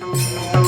Música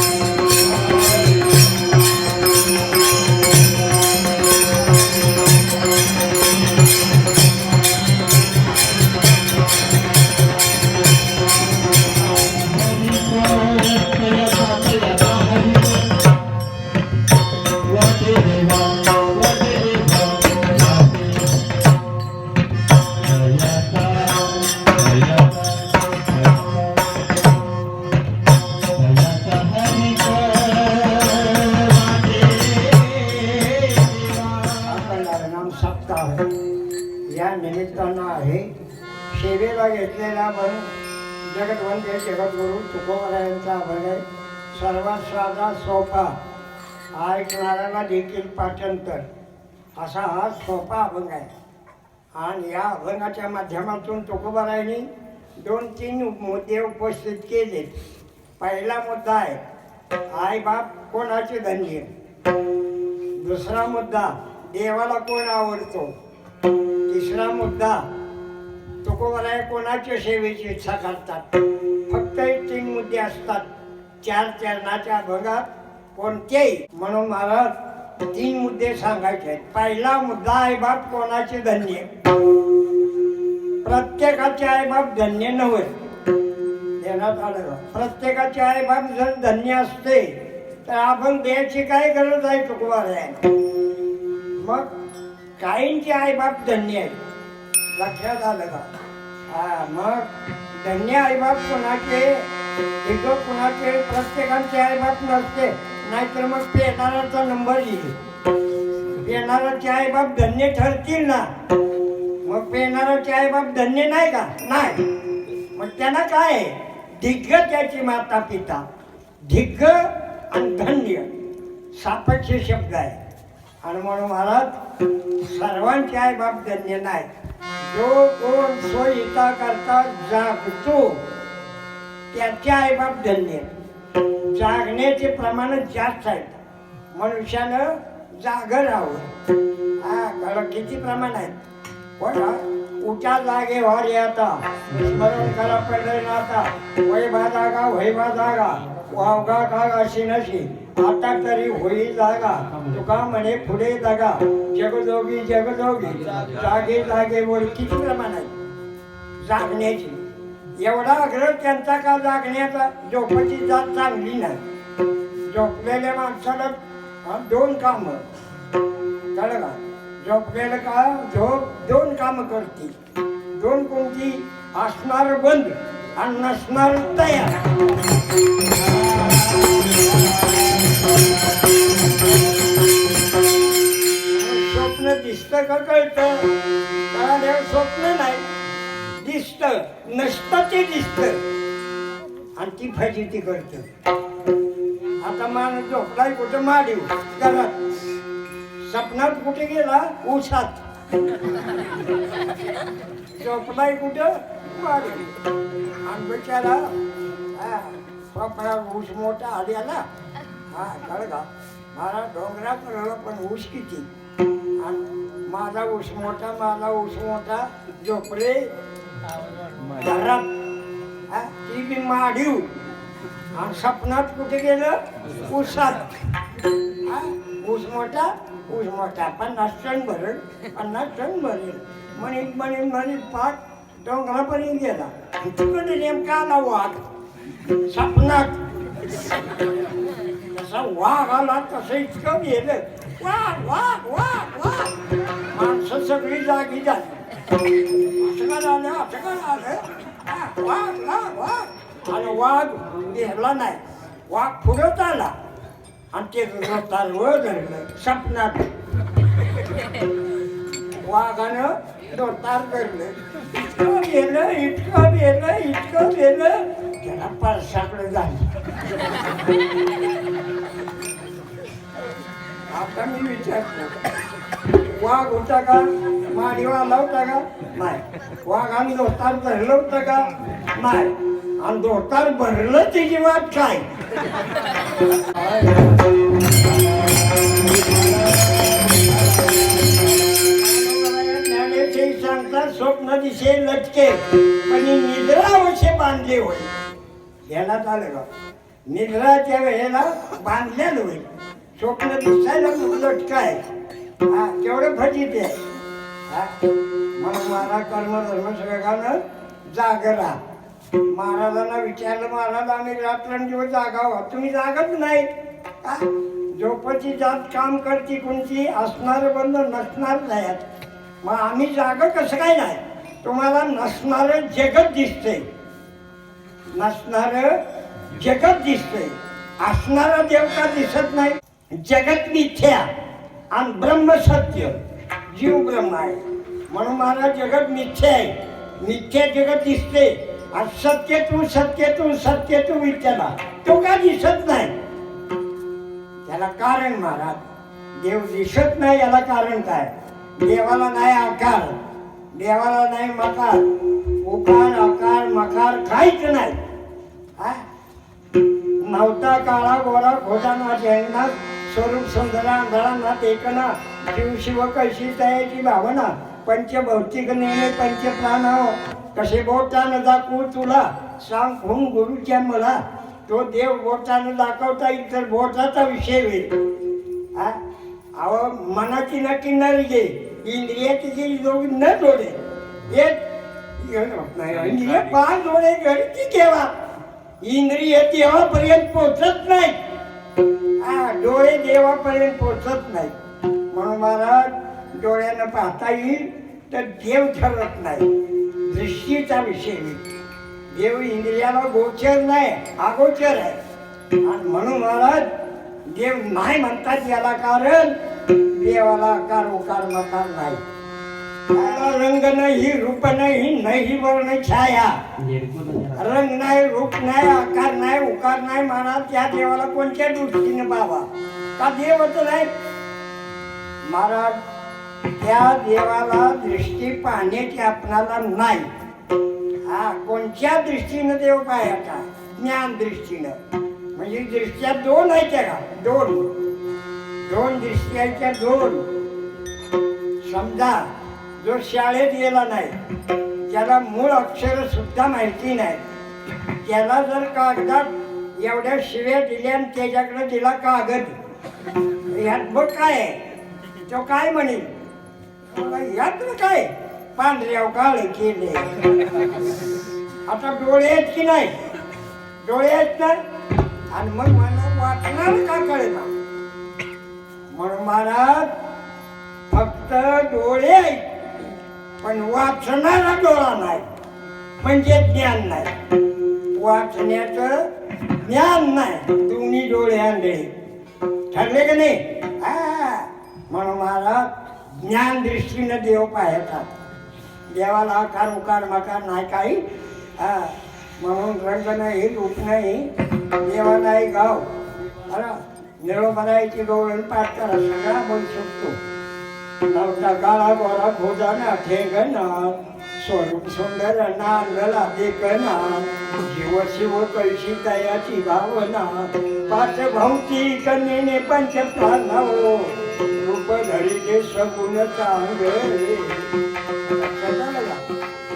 सेवेला घेतलेला पण जगतवंते जगद्गुरु तुकोबरायांचा आभार आहे. सर्वात साधा सोपा ऐकणाऱ्याला देखील पाठांतर. असा हा सोपा अभंग आहे. आणि या अभंगाच्या माध्यमातून तुकोबरायांनी दोन तीन मुद्दे उपस्थित केले. पहिला मुद्दा आहे आईबाप कोणाचे धन्य दुसरा मुद्दा देवाला कोण आवडतो? तिसरा मुद्दा तुकोबाला कोणाच्या सेवेची इच्छा करतात? फक्त तीन मुद्दे असतात. चार चरणाच्या भगात कोणतेही. म्हणून महाराज तीन मुद्दे सांगायचे आहेत. पहिला मुद्दा आहे बाप कोणाचे धन्य? प्रत्येकाचे आईबाप धन्य नव्हे. देण्यात आलं प्रत्येकाचे प्रत्येकाचे आईबाप जर धन्य असते तर आपण द्यायची काय गरज आहे? तुकोबाला मग काहींचे आईबाप धन्य आहे लक्षात आलं का? हा मग धन्य आईबाप कोणाचे? इथं कुणाचे? प्रत्येकाचे आईबाप नसते. नाहीतर मग पेनाराचा नंबर येईल. पेनाराचे आईबाप धन्य ठरतील ना? मग पेनाराचे आईबाप धन्य नाही का? नाही. मग त्यांना काय आहे? दिग्ग त्याची माता पिता दिग्ग आणि धन्य. सापेक्ष शब्द आहे. आणि म्हणून महाराज सर्वांचे आईबाप धन्य नाही. जो कोण स्वहिता करता जागतो त्याचे आई बाप धन्य जागण्याचे प्रमाण जास्त आहेत. मनुष्यानं जाग राहावं. हा कळलं किती प्रमाण आहेत. पण हा, उठा जागे वारे आता. स्मरण करा पडले ना आता वैभा जागा वैभा जागा. वावगा का अशी नशी. आता तरी होई जागा. तुका म्हणे पुढे जागा. जगजोगी जगजोगी. जागे जागे वर किती प्रमाण जागण्याची. एवढा आग्रह त्यांचा का जागण्याचा? झोपाची जात चांगली नाही. झोपलेल्या माणसाला दोन काम. कळलं का? झोपलेलं का? झोप दोन काम करतील. दोन कोणती? असणार बंद आणि नसणार तयार. नसतं ते दिसत. आणि ती फजिती करत. आता माणूस झोपलाय कुठं? माडीव घरात सपनात कुठे गेला? उसात झोपलाय कुठं? माडीव आणि बिचारा हा, ऊस मोठा आल्याला हा कळगा मला डोंगरात राहिलं पण ऊस किती? आणि माझा ऊस मोठा माझा ऊस मोठा झोपले घरात ती बी माडीव. आणि सपनात कुठे गेलं? ऊसात. ऊस मोठा ऊस मोठा. पन्नास टन भरेल पन्नास टन भरेल. म्हणे म्हणे म्हणीत पाक डोंगरापर्यंत गेला. तिकडे नेमका आला वाघ. सपनात. जसा वाघ आला तसं इतकं गेलं. वाघ वाघ वाघ वाघ. माणसं सगळी जागी झाली. असं का झालं असं का झालं वाघ वाघ वाघ आणि वाघ गेला नाही वाघ पुढत आला आणि ते रतार वर धरलं सपनात वाघानं दोतार धरलं इतकं गेलं इतकं गेलं इतकं गेलं त्याला परसाकडे झालं आता मी विचारतो. वाघ होता का? माडीवा आला होता का? नाही. वाघाने धोतार धरलं होतं का? नाही. आणि धोतार भरलं त्याची वाट काय? ज्ञानेश्वरी सांगतात स्वप्न दिसे लटके पण निद्रा अवश्य बांधले होय घेण्यात आलं का? निद्राच्या वेळेला बांधलेलं होईल. स्वप्न दिसायला लटकाय हा केवढं फजित आहे. हा म्हणून महाराज कर्मधर्म सगळ्यानं राहा. महाराजांना विचारलं महाराज आम्ही रात्रंदिवस जागा व्हा. तुम्ही जागत नाही. झोपची जात काम करती कोणती? असणार बंद नसणार नाही. मग आम्ही जाग कसं काय नाही? तुम्हाला नसणारं जगत दिसते नसणार जगत दिसते असणारा देव का दिसत नाही. जगत मिथ्या. आणि ब्रह्म सत्य जीव ब्रह्म आहे. म्हणून महाराज जगत मिथ्य आहे. मिथ्या जगत दिसते. आणि सत्य तू सत्य तू सत्य तू तो का दिसत नाही? त्याला कारण महाराज देव दिसत नाही याला कारण काय? देवाला नाही आकार देवाला नाही मकार. उकार आकार मकार काहीच नाही. हा? नवता काळा गोरा खोटाना जैना स्वरूप सुंदरा अंधळांना टेकना जीव शिव कशी तयाची भावना पंचभौतिक नेणे पंच प्राण कसे बोटानं दाखवू तुला? सांग खून गुरुच्या मला. तो देव बोटानं दाखवता येईल तर बोटाचा विषय होईल. हा? अहो मनाची न घे. इंद्रियाची जी जोडी न जोडे. इंद्रिय पाच जोडे घडती केव्हा इंद्रिय देवापर्यंत पोचत नाही. हा डोळे देवापर्यंत पोचत नाही म्हणून महाराज डोळ्यानं पाहता येईल तर देव ठरत नाही. दृष्टीचा विषय देव इंद्रियाला गोचर नाही अगोचर आहे. आणि म्हणून महाराज देव नाही म्हणतात याला कारण देवाला कार उकार मकार नाही. रंग नाही रूप नाही नाही वर्ण छाया. रंग नाही रूप नाही आकार नाही उकार नाही म्हणा त्या देवाला कोणत्या दृष्टीने पाहावा? का देवच नाही? महाराज त्या देवाला दृष्टी पाहण्याची आपणाला नाही. हा कोणत्या दृष्टीनं देव पाहायचा? ज्ञान दृष्टीनं. म्हणजे दृष्ट्या दोन आहेत त्या का दोन. दोन दृष्टी आहेत दोन. समजा जो शाळेत गेला नाही त्याला मूळ अक्षर सुद्धा माहिती नाही. त्याला जर कागदात एवढ्या शिव्या दिल्या आणि त्याच्याकडे दिला कागद यात मग काय आहे. तो काय म्हणेल? ह्यात यात काय पांढऱ्या काळे केले. आता डोळे आहेत की नाही? डोळे आहेत ना? आणि मग मला वाचणार का कळेना? म्हणून महाराज फक्त डोळे आहेत पण वाचणारा डोळा नाही म्हणजे ज्ञान नाही. वाचण्याचं ज्ञान नाही दोन्ही डोळे आंधळे ठरले का नाही? म्हणून महाराज ज्ञान दृष्टीनं देव पाहतात देवाला आकार उकार मकार नाही काही. हा म्हणून रंग नाही रूप नाही देवा नाही गाव अरे निरोबरायची डोळे पाठ करा सगळा बोलू शकतो. नवता काळा बोरा खोजाना ठेंगना स्वरूप सुंदर नांगला देखना जीव शिव कळशी तयाची भावना पाच भौतिक नेने पंच प्राणव रूप धरिले सगुण चांगले.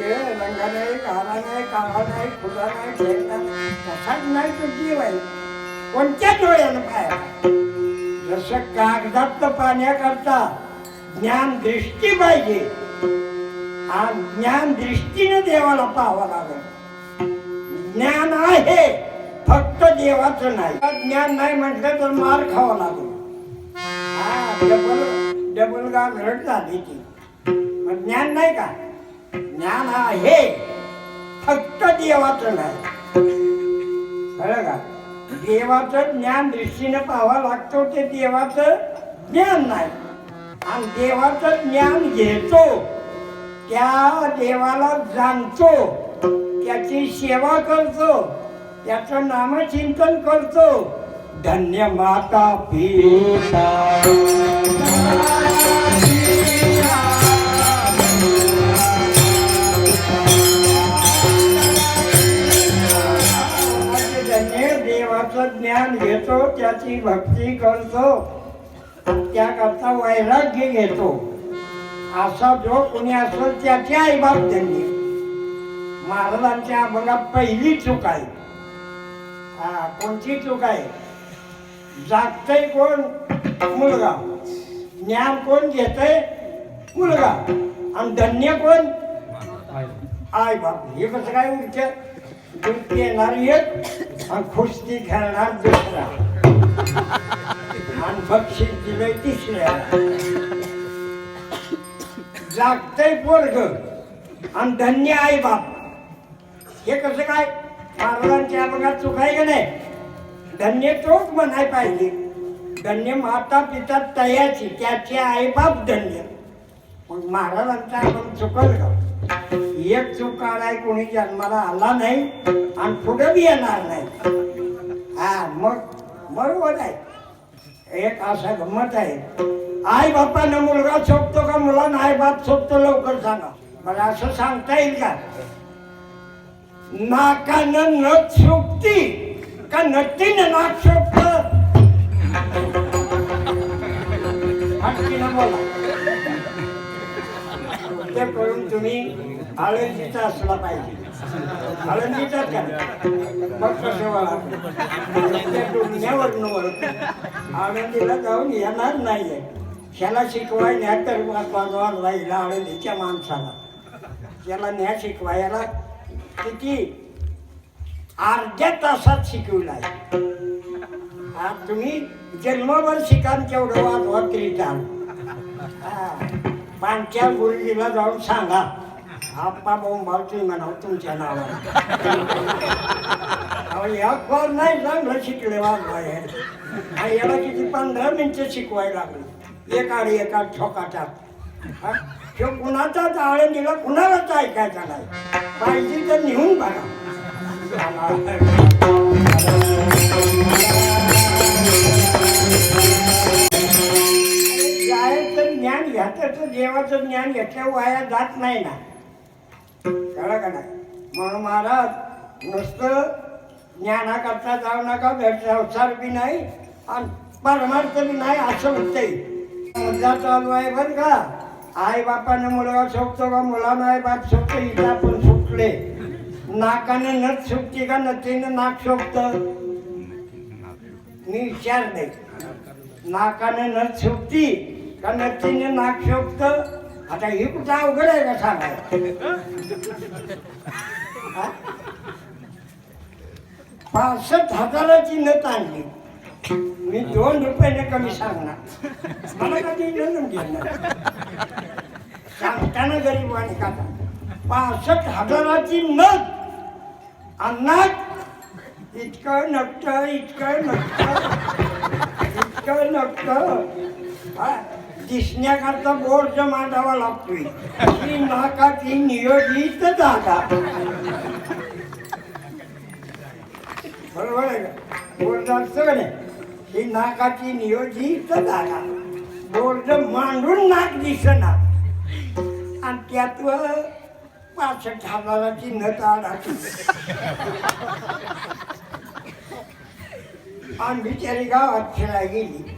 रंग नाही काळा नाही काळा नाही खुला नाही ठेंगना तसाच नाही तो जीव आहे? कोणत्या डोळ्यानं जसं कागदात पाण्याकरता ज्ञान दृष्टी पाहिजे. आणि ज्ञान दृष्टीने देवाला पाहावं लागेल. ज्ञान आहे फक्त देवाचं नाही. ज्ञान नाही म्हटलं तर मार खावा लागेल. हा डबल डबल घट झाली ती. मग ज्ञान नाही का? ज्ञान आहे फक्त देवाचं नाही. खरं का? देवाचं ज्ञान दृष्टीने पाहावं लागतो ते देवाचं ज्ञान नाही. आणि देवाचं ज्ञान घेतो. त्या देवाला जाणतो. त्याची सेवा करतो. त्याचं नामचिंतन करतो. धन्य माता पिता. देवाचं ज्ञान घेतो. त्याची भक्ती करतो. त्याकरता वैराग्य घेतो. असा जो कोणी त्याची आई आईबाप त्यांनी. महाराजांच्या आम्हाला पहिली चूक आहे. हा कोणती चूक आहे? जागतय कोण? मुलगा. ज्ञान कोण घेतय? मुलगा. आणि धन्य कोण? आय बाप. हे कसं काय उलट दुःख पिणार एक आणि खुस्ती खेळणार दुसरा. आणि बक्षीस दिलंय तिसऱ्याला. जागतय पोरग. आणि धन्य आई बाप. हे कसं काय? महाराजांच्या अपघात चुकाय आहे का नाही? धन्य तोच म्हणाय पाहिजे. धन्य माता पिता तयाची त्याचे आई बाप धन्य. मग महाराजांचा आपण चुकल का? एक चूक काढाय कोणी जन्माला आला नाही आणि पुढे बी येणार नाही. हा मग बरोबर आहे. एक असा गंमत आहे. आई बापानं मुलगा सोपतो का मुलांना आई बाप सोपतो लवकर सांगा. मला असं सांगता येईल का? नाकानं नथ सोपती का नत्तीनं नाक सोपत? हटकीनं बोला. ते करून तुम्ही आळंदीचा असला पाहिजे. आळंदीचा का मग कसं त्या आळंदीला जाऊन येणार नाहीये ह्याला शिकवाय न्या तर वाजवायला हिला आळंदीच्या माणसाला. त्याला न्या शिकवायला किती? अर्ध्या तासात शिकवलाय आज तुम्ही जन्मभर शिकाल तेवढं वाजवा तरी चाल. हा. पांच्या जाऊन सांगा. आप्पा भाऊ तुम्ही म्हणाव तुमच्या नावाला अहो, या कोण नाही चांगलं शिकले वाजवाय आणि याला किती पंधरा मिनिटं शिकवायला लागली एका आडी एका ठोकाटात हा? ह्यो कुणाचाच कुणालाच ऐकायचा नाही पाहिजे तर निहून बघा जायचं ज्ञान घ्यायचं देवाचं ज्ञान घेतल्या वाया जात नाही ना कळलं का नाही? म्हणून महाराज नुसतं ज्ञानाकरता जाऊ नका भेट संसार बी नाही आणि परमार्थ बी नाही असं होतंय मुद्दा चालू आहे बरं का. आई बापानं मुलगा शोभतो का मुलानं आई बाप शोधतो इथं आपण सुटले. नाकाने नथ सुटते का नथीनं नाक शोधतं मी विचारले नाकाने नथ सुटती का नथीनं नाक शोभतं आता ही कुठं अवघड आहे का सांगाय हा? पासष्ट हजाराची नथ आणली. मी दोन रुपयाने कमी सांगणार. मला कधी नंदून घेणार सांगताना गरीबाने का पासष्ट हजाराची नथ अन्नात इतकं नकट इतकं नकट इतकं नकट हा, दिसण्याकरता बोर्ड मांडावा लागतोय. ही नाकाची नियोजित जागा. बरोबर आहे का? बोर्ड ही नाकाची नियोजित जागा. बोर्ड मांडून नाक दिसना आणि त्यात पासष्ट हजाराची नथ आडाची. आणि बिचारी गावात खेळायला गेली.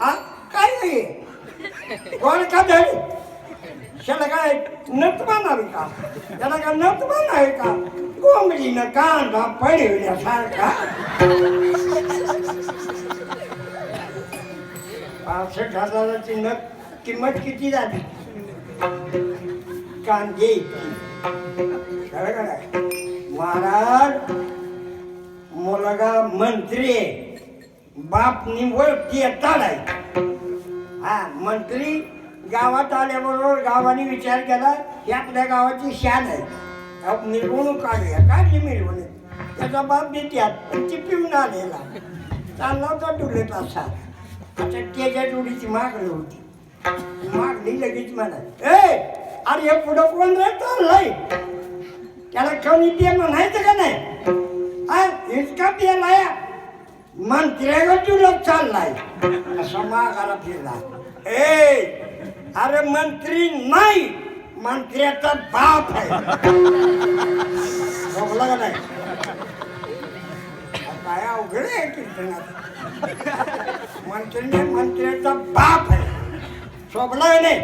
हा? काय नाही. कोण का धरी त्याला काय नथ आहे का? त्याला काय नथ आहे का? कोंबडीनं कांदा पडवल्यासारखा पासष्ट हजाराची नथ किंमत किती झाली? कांदे. इतकी. खरं का नाही? महाराज मुलगा मंत्री आहे बाप निवळ देताड आहे. हा मंत्री गावात आल्याबरोबर गावाने विचार केला की आपल्या गावाची शान आहे. मिरवणूक काढूया काढली मिरवणूक. त्याचा बाप देत्यात पण ती पिऊन आलेला. चालला होता डुलत असा. आता त्याच्या जोडीची मागणी होती. मागणी लगेच म्हणा ए अरे हे पुढं कोण रे चाललंय? त्याला कमी ते म्हणायचं का नाही? इतका पेलाय. मंत्र्यावर तुला चाललाय. असा मागाला फिरला. ए अरे मंत्री नाही मंत्र्याचा बाप आहे. बघला का नाही? काय अवघड आहे कीर्तनात. मंत्री मंत्र्याचा बाप आहे. शोभला नाही?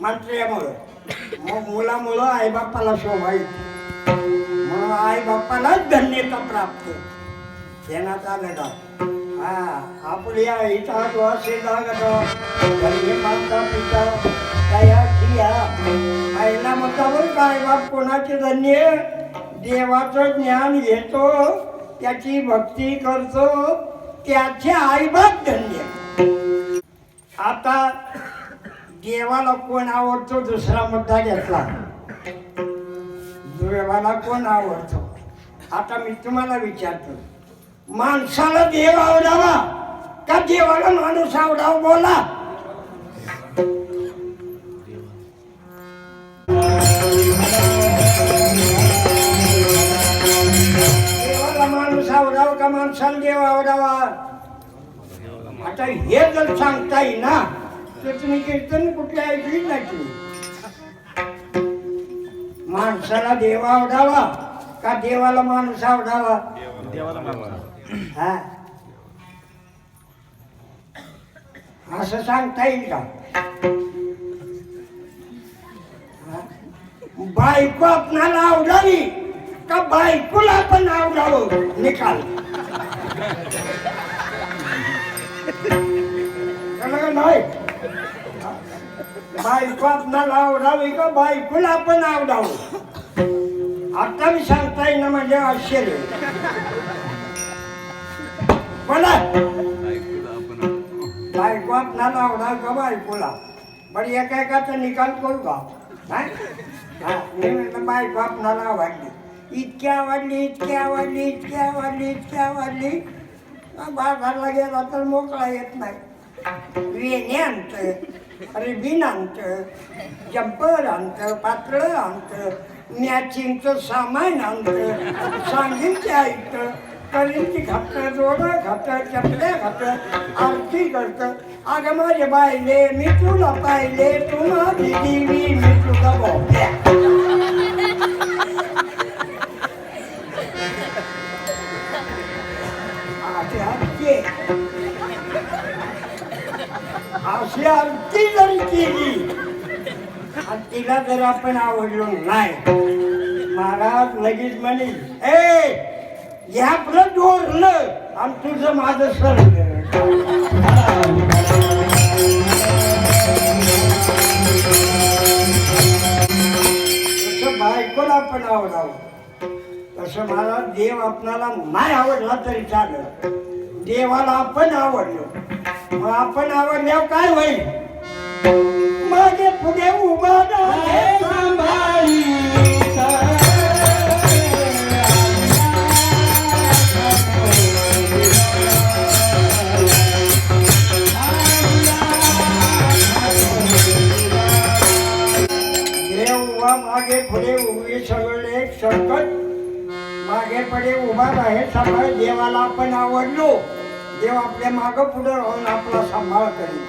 मंत्र्यामुळं. मग मुलामुळं आईबापाला शोभाई येते म्हणून धन्यता प्राप्त. शेणाचा गडा हा आपल्या हितात वासे लागत धन्य माता पिता तया ठिया आईला मतावर काय बाप कोणाचे धन्य? देवाचं ज्ञान घेतो त्याची भक्ती करतो त्याचे आईबाप धन्य. आता देवाला कोण आवडतो दुसरा मुद्दा घेतला. देवाला कोण आवडतो? आता मी तुम्हाला विचारतो. माणसाला देव आवडावा का देवाला माणूस आवडावा बोला. देवाला माणूस आवडावा का माणसाला देव आवडावा? आता हे जर सांगता येईल ना तर तुम्ही कीर्तन कुठे ऐकली नाही तुम्ही. माणसाला देव आवडावा का देवाला माणूस आवडावा? हा? असं सांगता येईल का? बायको आपणाला आवडावी का बायकोला आपण आवडावं? निकाल. नाही? बायको आपणाला आवडावी का बायकोला पण आवडावं? आता मी सांगता येईना म्हणजे आश्चर्य. बोला. बायको आपणाला आवडावं का बायकोला पण एका एकाचा निकाल करू का? हा? हा, मी म्हटलं बायको आपणाला आवडली इतकी आवडली इतकी आवडली इतकी आवडली इतकी आवडली बाजारला गेला तर मोकळा येत नाही. वेणे आणतोय. रिबिन आणतं जम्पर आणतं पातळं आणतं मॅचिंगचं सामान आणतं सांगितलं ऐकतं कलिंची खातं जोडं खातं चपल्या खातं आरती करतं अगं माझे बायले मी तुला पाहिले तुला दिली मी तुला बोलल्या. अशी आमची जरी केली. आणि तिला जर आपण आवडलो नाही महाराज लगेच म्हणे ए या आपलं डोरलं आणि तुझं माझं सर बायकोला आपण आवडावं. तसं मला देव आपणाला नाही आवडला तरी चालेल. देवाला आपण आवडलो. आपण आवडल्यावर काय होईल? मागे पुढे उभा सांभाळी मागे पुढे उभी सगळे मागे पुढे उभा आहे सांभाळ. देवाला आपण आवडलो. देव आपल्या माग पुढे राहून आपला सांभाळ करेल.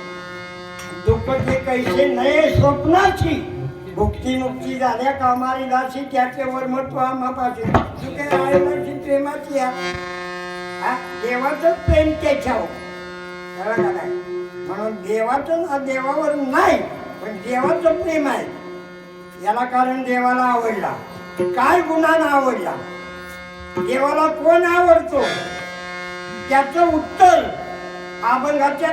दुःख ते कैसे नये स्वप्नाची. भुक्ती मुक्ती झाल्या कामारी दासी त्याचे वर्मत्व आम्हापाशी. सुखे आईवरची म्हणजे प्रेमाची आहे. हा, देवाचं प्रेम त्याच्यावर. का नाही? म्हणून देवाचं ना देवावर नाही पण देवाचं प्रेम आहे. याला कारण देवाला आवडला. काय गुणानं आवडला? देवाला कोण आवडतो? त्याचं उत्तर अभंगाच्या